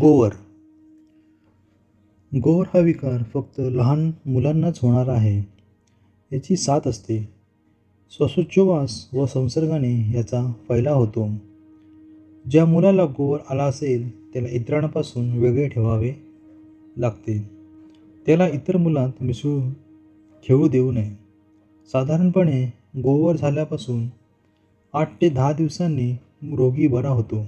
गोवर. गोवर हा विकार फक्त लहान मुलांनाच होणार आहे याची साथ असते. श्वासोच्छवास व संसर्गाने याचा फैलाव होतो. ज्या मुलाला गोवर आला असेल त्याला इतरांपासून वेगळे ठेवावे लागते. त्याला इतर मुलांत मिसळू खेळू देऊ नये. साधारणपणे गोवर झाल्यापासून आठ ते दहा दिवसांनी रोगी बरा होतो.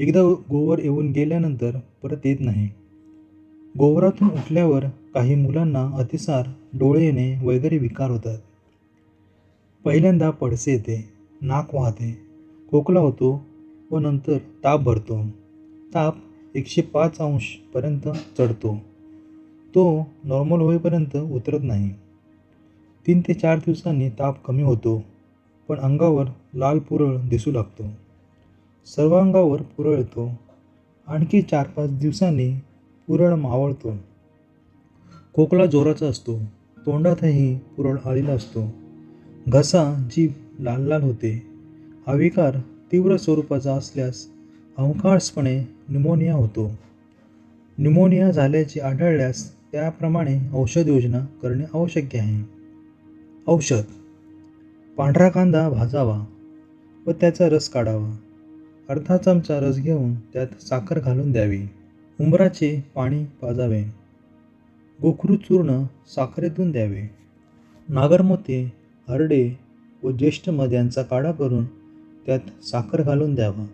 एकदा गोवर येऊन गेल्यानंतर परत येत नाही. गोवरातून उठल्यावर काही मुलांना अतिसार डोळे येणे वगैरे विकार होतात. पहिल्यांदा पडसे येते नाक वाहते खोकला होतो व नंतर ताप भरतो. ताप एकशे पाच अंशपर्यंत चढतो. तो नॉर्मल होईपर्यंत उतरत नाही. तीन ते चार दिवसांनी ताप कमी होतो पण अंगावर लाल पुरळ दिसू लागतो. सर्वांगावर पुरळतो. आणखी चार पाच दिवसांनी पुरळ मावळतो. खोकला जोराचा असतो. तोंडातही पुरळ आलेला असतो. घसा जीभ लाल लाल होते. हा विकार तीव्र स्वरूपाचा असल्यास अवकाशपणे न्यूमोनिया होतो. न्यूमोनिया झाल्याचे आढळल्यास त्याप्रमाणे औषध योजना करणे आवश्यक आहे. औषध. पांढरा कांदा भाजावा व त्याचा रस काढावा. अर्धा चमचा रस घेऊन त्यात साखर घालून द्यावी. उंबराचे पाणी पाजावे. गोखरू चूर्ण साखरेतून द्यावे. नागरमोते हरडे व ज्येष्ठ मध यांचा काढा करून त्यात साखर घालून द्यावा.